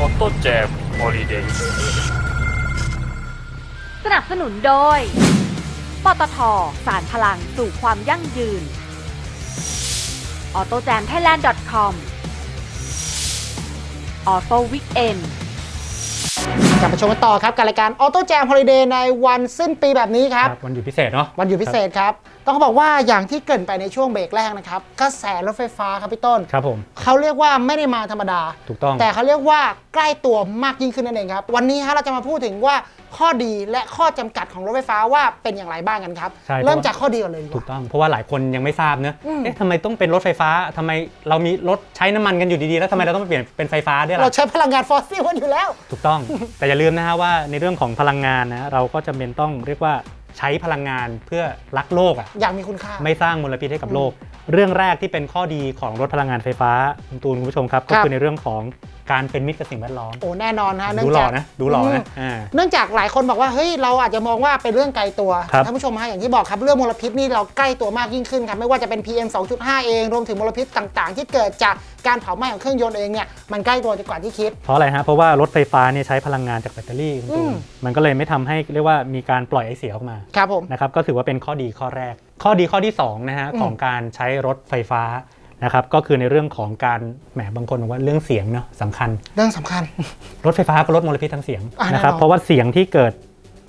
ออโต้แจมฮอลิเดย์สนับสนุนโดย ปตทสารพลังสู่ความยั่งยืน a u t o j a m t h a i l a n d c o m Auto Weekend กลับมาชมกันต่อครับกับรายการ Auto Jam Holiday ในวันสิ้นปีแบบนี้ครับ วันหยุดพิเศษเนาะวันหยุดพิเศษครับ ต้องบอกว่าอย่างที่เกรินไปในช่วงเบรกแรกนะครับกระแสรถไฟฟ้าครับพี่ต้นครับผมเขาเรียกว่าไม่ได้มาธรรมดา ถูกต้อง แต่เขาเรียกว่าใกล้ตัวมากยิ่งขึ้นนั่นเองครับ วันนี้ฮะเราจะมาพูดถึงว่าข้อดีและข้อจำกัดของรถไฟฟ้าว่าเป็นอย่างไรบ้างกันครับ ใช่ เริ่มจากข้อดีก่อนเลยดีกถูกว่า ต้องเพราะว่าหลายคนยังไม่ทราบเนอะอืม เอ๊ะทำไมต้องเป็นรถไฟฟ้าทำไมเรามีรถใช้น้ำมันกันอยู่ดีๆ แล้วทำไมเราต้องมาเปลี่ยนเป็นไฟฟ้าด้วยเราล่ะ ใช้พลังงานฟอสซิลกันอยู่แล้ว ถูกต้อง แต่อย่าลืมนะฮะว่าในเรื่องของพลังงานนะเราก็จำเป็นต้องเรียกว่า ใช้พลังงานเพื่อรักโลกอะ อย่างมีคุณค่า ไม่สร้างมลพิษให้กับโลก เรื่องแรกที่เป็นข้อดีของรถพลังงานไฟฟ้าคุณตูนคุณผู้ชมครับ ก็ครับคือในเรื่องของการเป็นมิตรกับสิ่งแวดล้อม โอ้แน่นอนฮะเนื่อดูงหล่จาอกนะ ดูหล่อนะมอ่า เนื่องจากหลายคนบอกว่าเฮ้ยเราอาจจะมองว่าเป็นเรื่องไกลตัวครับท่านผู้ชมฮะอย่างที่บอกครับเรื่องมลพิษนี่เราใกล้ตัวมากยิ่งขึ้นครับไม่ว่าจะเป็น PM 2.5 เองรวมถึงมลพิษต่างๆ ที่เกิดจากการเผาไหม้ของเครื่องยนต์เองเนี่ยมันใกล้ตัวกว่าที่คิด เพราะอะไรฮะ เพราะว่ารถไฟฟ้าเนี่ยใช้พลังงานจากแบตเตอรี่คุณตูอืนมมันก็เลยไม่ทำให้เรียกว่ามีการปล่อยไอเสียออกมา ครับผม นะครับก็ถือว่าเป็นข้อดีข้อแรก ข้อดีข้อที่2นะฮะอืมของการใช้รถไฟฟ้านะครับก็คือในเรื่องของการแหมบางคนบอกว่าเรื่องเสียงเนาะสำคัญ เรื่องสำคัญ รถไฟฟ้าก็ลดมลพิษทางเสียงอ่านะครับแน่นอนเพราะว่าเสียงที่เกิด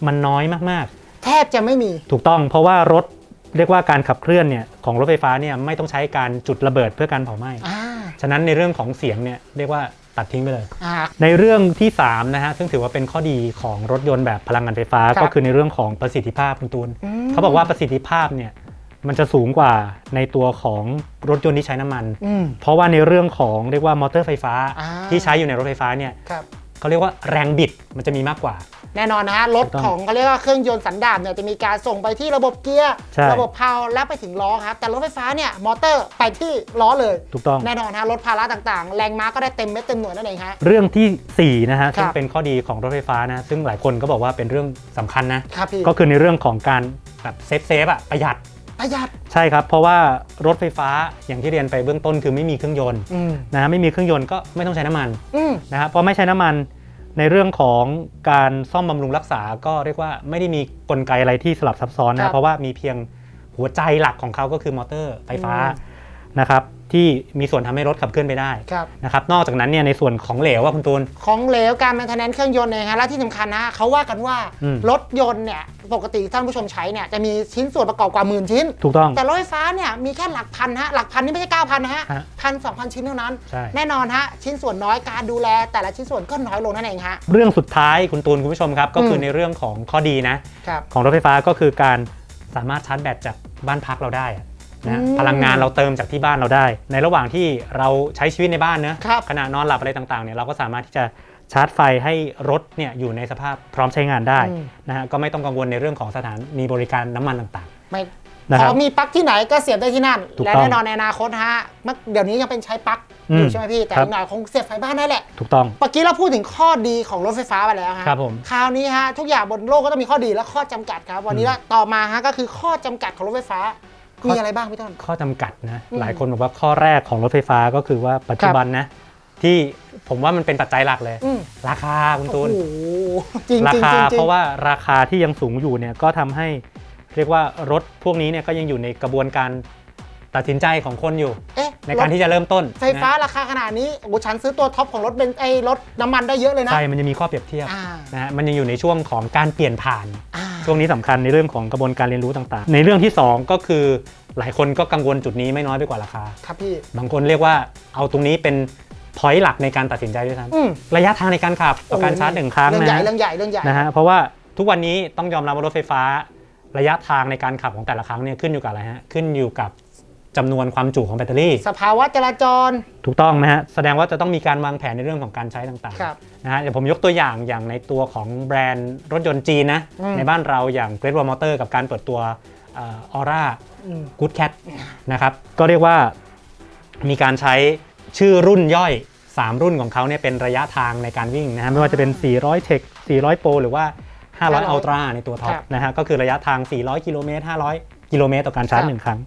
มันน้อยมากแทบจะไม่มีๆถูกต้องเพราะว่ารถเรียกว่าการขับเคลื่อนเนี่ยของรถไฟฟ้าเนี่ยไม่ต้องใช้การจุดระเบิดเพื่อการเผาไหม้อ่าฉะนั้นในเรื่องของเสียงเนี่ยเรียกว่าตัดทิ้งไปเลยอ่าในเรื่องที่3นะฮะซึ่งถือว่าเป็นข้อดีของรถยนต์แบบพลังงานไฟฟ้าครับก็คือในเรื่องของประสิทธิภาพคุณตูนอืมเขาบอกว่าประสิทธิภาพเนี่ย มันจะสูงกว่าในตัวของรถยนต์ที่ใช้น้ำมัน อืม เพราะว่าในเรื่องของเรียกว่ามอเตอร์ไฟฟ้าอ่า ที่ใช้อยู่ในรถไฟฟ้าเนี่ยครับ เขาเรียกว่าแรงบิดมันจะมีมากกว่า แน่นอนนะฮะรถถูกต้องของเขาเรียกว่าเครื่องยนต์สันดาปเนี่ยจะมีการส่งไปที่ระบบเกียร์ใช่ ระบบเพาแล้วไปถึงล้อครับแต่รถไฟฟ้าเนี่ยมอเตอร์ไปที่ล้อเลย ถูกต้อง แน่นอนฮะลดภาระต่างๆ แรงม้าก็ได้เต็มเม็ดเต็มหน่วยนั่นเองฮะ เรื่องทีสี่4นะฮะซึ่งครับเป็นข้อดีของรถไฟฟ้านะซึ่งหลายคนก็บอกว่าเป็นเรื่องสำคัญนะ ครับพี่ ก็คือในเรื่องของการแบบเซฟเซฟๆอะประหยัด ประหยัด ใช่ครับ เพราะว่ารถไฟฟ้าอย่างที่เรียนไปเบื้องต้นคือไม่มีเครื่องยนต์อืมนะฮะไม่มีเครื่องยนต์ก็ไม่ต้องใช้น้ำมันอืมนะฮะเพราะไม่ใช้น้ำมันในเรื่องของการซ่อมบำรุงรักษาก็เรียกว่าไม่ได้มีกลไกอะไรที่สลับซับซ้อนครันะบเพราะว่ามีเพียงหัวใจหลักของเขาก็คือมอเตอร์ไฟฟ้าอืมนะครับ ที่มีส่วนทำให้รถขับเคลื่อนไปได้ครับ นะครับนอกจากนั้นเนี่ยในส่วนของเหลวว่าคุณตูน ของเหลวการแมนเทนแนนเครื่องยนต์เนี่ยฮะและที่สำคัญนะเขาว่ากันว่าอืม รถยนต์เนี่ยปกติท่านผู้ชมใช้เนี่ยจะมีชิ้นส่วนประกอบกว่าหมื่นชิ้น ถูกต้อง แต่รถไฟฟ้าเนี่ยมีแค่หลักพันฮะหลักพันนี่ไม่ใช่เก้าพันนะฮะฮะพันสองพันชิ้นเท่านั้น ใช่ แน่นอนฮะชิ้นส่วนน้อยการดูแล แต่ละชิ้นส่วนก็น้อยลงนั่นเองฮะ เรื่องสุดท้ายคุณตูนคุณผู้ชมครับ ก็คือมในเรื่องของข้อดีนะ ครับ ของรถไฟฟ้าก็คือการสามารถชาร์จแบตจากบ้านพักเราได้อะ นะอืมพลังงานเราเติมจากที่บ้านเราได้ ในระหว่างที่เราใช้ชีวิตในบ้านเนะครับขณะนอนหลับอะไรต่างๆเนี่ยเราก็สามารถที่จะชาร์จไฟให้รถเนี่ยอยู่ในสภาพพร้อมใช้งานได้อืมนะฮะก็ไม่ต้องกังวลในเรื่องของสถานมีบริการน้ำมันต่างไม่นะขครัอบมีปลั๊กที่ไหนก็เสียบได้ที่นั่นถูกและต้องแน่นอนในอนาคตฮะเมื่อเดี๋ยวนี้ยังเป็นใช้ปลั๊กออืยู่มใช่ไหมพี่ แต่ครับอีกหน่อยคงเสียบไฟบ้านได้แหละๆถูกต้องเมื่อกี้เราพูดถึงข้อดีของรถไฟฟ้าไปแล้วฮะครับผมคราวนี้ฮะทุกอย่างบนโลกก็ต้องมีข้อดีและข้อจำกัดครับ วันนี้ละต่อมาฮะก็คือข้อจำกัดของรถไฟฟ้าข้อ มีอะไรบ้างพี่ต้น ข้อจำกัดนะอืมหลายคนบอกว่าข้อแรกของรถไฟฟ้าก็คือว่าปัจจุบันนะ ที่ผมว่ามันเป็นปัจจัยหลักเลย อืม ราคาคุณตูโอ้นโหจริงราจริงคาจริงเพราะว่าราคาที่ยังสูงอยู่เนี่ยก็ทำให้เรียกว่ารถพวกนี้เนี่ยก็ยังอยู่ในกระบวนการตัดสินใจของคนอยู่ เอ๊ะในการที่จะเริ่มต้นไฟฟ้านะราคาขนาดนี้โอ้โหฉันซื้อตัวท็อปของรถเป็นไอ้รถน้ำมันได้เยอะเลยนะ ใช่มันจะมีข้อเปรียบเทียบอ่านะฮะมันยังอยู่ในช่วงของการเปลี่ยนผ่าน อ่า ช่วงนี้สำคัญในเรื่องของกระบวนการเรียนรู้ต่างๆ ในเรื่องที่ 2 ก็คือหลายคนก็กังวลจุดนี้ไม่น้อยไปกว่าราคา ครับพี่ บางคนเรียกว่าเอาตรงนี้เป็นพอยต์หลักในการตัดสินใจด้วยซ้อืมำระยะทางในการขับต่อการชาร์จหนึ่งครั้งเรื่องนะใหญ่ฮะเรื่องใหญ่เรื่องใหญ่นะฮะเพราะว่าทุกวันนี้ต้องยอมรับว่ารถไฟฟ้า ระยะทางในการขับของแต่ละครั้งเนี่ยขึ้นอยู่กับอะไรฮะขึ้นอยู่กับ จำนวนความจุของแบตเตอรี่ สภาวะจราจร ถูกต้องนะฮะ แสดงว่าจะต้องมีการวางแผนในเรื่องของการใช้ต่างครับๆนะฮะเดี๋ยวผมยกตัวอย่างอย่างในตัวของแบรนด์รถยนต์จีนนะ อืม ในบ้านเราอย่าง Great Wall Motor กับการเปิดตัวออร่า อืม Good Cat นะครับก็เรียกว่ามีการใช้ชื่อรุ่นย่อย 3 รุ่นของเขาเนี่ยเป็นระยะทางในการวิ่งนะฮะไม่ว่าจะเป็น 400 Tech 400 Pro หรือว่า 500 500 Ultra ในตัวท็อปครับนะฮะก็คือระยะทาง 400 กิโลเมตร 500 กิโลเมตรต่อการชาร์จครับ หนึ่งครั้ง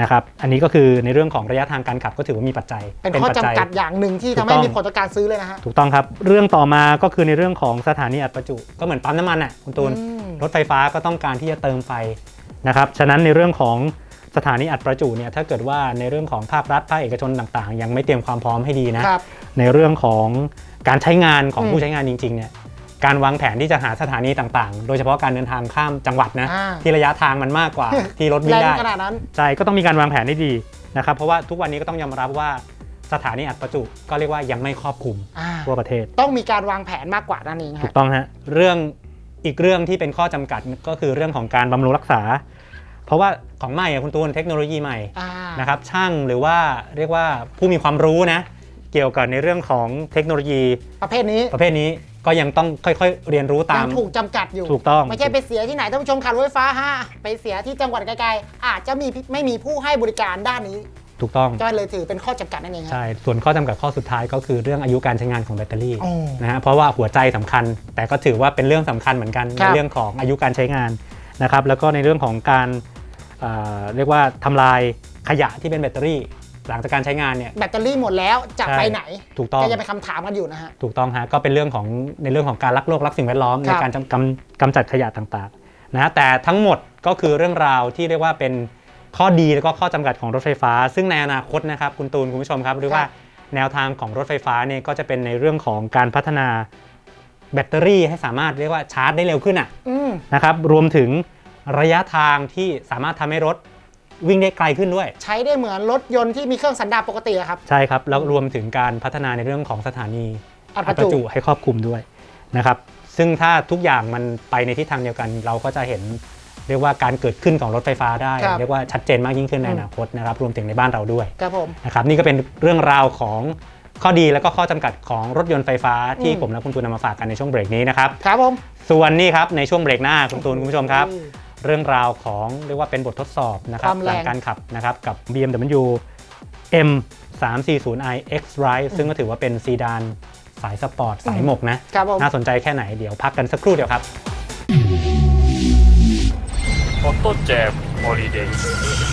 นะครับ อันนี้ก็คือในเรื่องของระยะทางการขับก็ถือว่ามีปัจจัย เป็นข้อปัจจำจัยกัดอย่างหนึ่งที่ถูทำกให้ต้องมีผลต่อการซื้อเลยนะฮะ ถูกต้องครับ เรื่องต่อมาก็คือในเรื่องของสถานีอัดประจุ ก็เหมือนปั๊มน้ำมันอะคุณตูนอืมรถไฟฟ้าก็ต้องการที่จะเติมไฟนะครับ ฉะนั้นในเรื่องของสถานีอัดประจุเนี่ยถ้าเกิดว่าในเรื่องของภาครัฐภาคเอกชนต่างๆ ยังไม่เตรียมความพร้อมให้ดีนะครับในเรื่องของการใช้งานของอืมผู้ใช้งานจริงๆเนี่ย การวางแผนที่จะหาสถานีต่างๆ โดยเฉพาะการเดินทางข้ามจังหวัดนะอ่า ที่ระยะทางมันมากกว่า ที่รถวิ่แรงงได้ ขนาดนั้น ใช่ ก็ต้องมีการวางแผนให้ดีนะครับ เพราะว่าทุกวันนี้ก็ต้องยอมรับว่าสถานีอัดประจุก็เรียกว่ายังไม่ครอบคลุมอ่า ทั่วประเทศ ต้องมีการวางแผนมากกว่านั่นเองถูฮะ กต้องฮะ เรื่องอีกเรื่องที่เป็นข้อจำกัดก็คือเรื่องของการบำรุงรักษา เพราะว่าของใหม่อะคุณตูนเทคโนโลยีใหม่อ่านะครับช่างหรือว่าเรียกว่าผู้มีความรู้นะ เกี่ยวกับในเรื่องของเทคโนโลยี ประเภทนี้ประเภทนี้ก็ยังต้องค่อยๆ เรียนรู้ตายัมงถูกจำกัดอยู่ ถูกต้อง ไม่ใช่ไปเสียที่ไหนท่านผู้ชมขับรถไฟฟ้าฮะไปเสียที่จังหวัดไกลๆอาจจะมีไม่มีผู้ให้บริการด้านนี้ถูกต้อง ก็เลยถือเป็นข้อจำกัดนั่นเองครับ ใช่ ส่วนข้อจำกัดข้อสุดท้ายก็คือเรื่องอายุการใช้งานของแบตเตอรี่โอ้นะฮะ เพราะว่าหัวใจสำคัญ แต่ก็ถือว่าเป็นเรื่องสำคัญเหมือนกันครัในบเรื่องของอายุการใช้งานนะครับ แล้วก็ในเรื่องของการเอ่อเรียกว่าทำลายขยะที่เป็นแบตเตอรี่ หลังจากการใช้งานเนี่ย แบตเตอรี่หมดแล้วจะใช่ไปไหนถูกต้องก็จะเป็นคำถามกันอยู่นะฮะถูกต้องฮะก็เป็นเรื่องของในเรื่องของการรักโลกรักสิ่งแวดล้อมคในรับการจำกำกำจัดขยะต่างๆนะฮะแต่ทั้งหมดก็คือเรื่องราวที่เรียกว่าเป็นข้อดีแล้วก็ข้อจำกัดของรถไฟฟ้า ซึ่งในอนาคตนะครับคุณตูนคุณผู้ชมครับหรือว่าแนวทางของรถไฟฟ้าเนี่ยก็จะเป็นในเรื่องของการพัฒนาแบตเตอรี่ให้สามารถเรียกว่าชาร์จได้เร็วขึ้นอะอืมนะครับรวมถึงระยะทางที่สามารถทำให้รถ วิ่งได้ไกลขึ้นด้วย ใช้ได้เหมือนรถยนต์ที่มีเครื่องสันดาปปกติอะครับ ใช่ครับ แล้วรวมถึงการพัฒนาในเรื่องของสถานีอัดอัดปประระจุจุให้ครอบคลุมด้วยนะครับซึ่งถ้าทุกอย่างมันไปในทิศทางเดียวกัน เราก็จะเห็นเรียกว่าการเกิดขึ้นของรถไฟฟ้าได้ครับเรียกว่าชัดเจนมากยิ่งขึ้นในอืมอนาคตนะครับรวมถึงในบ้านเราด้วยครับผมนะครับนี่ก็เป็นเรื่องราวของข้อดีและก็ข้อจำกัดของรถยนต์ไฟฟ้าที่อืมผมและคุณตูนนำมาฝากกันในช่วงเบรกนี้นะครับครับผมส่วนนี้ครับในช่วงเบรกหน้าคุณตูนคุณผู้ชมครับอืม เรื่องราวของเรียกว่าเป็นบททดสอบนะครับความหแรงลัง การขับนะครับกับ BMW M 3 4 0 i X Ride ซึ่งก็ถือว่าเป็นซีดานสายสปอร์ตสายหมกนะ ครับผม น่าสนใจแค่ไหนเดี๋ยวพักกันสักครู่เดียวครับออโต้แจมฮอลิเดย์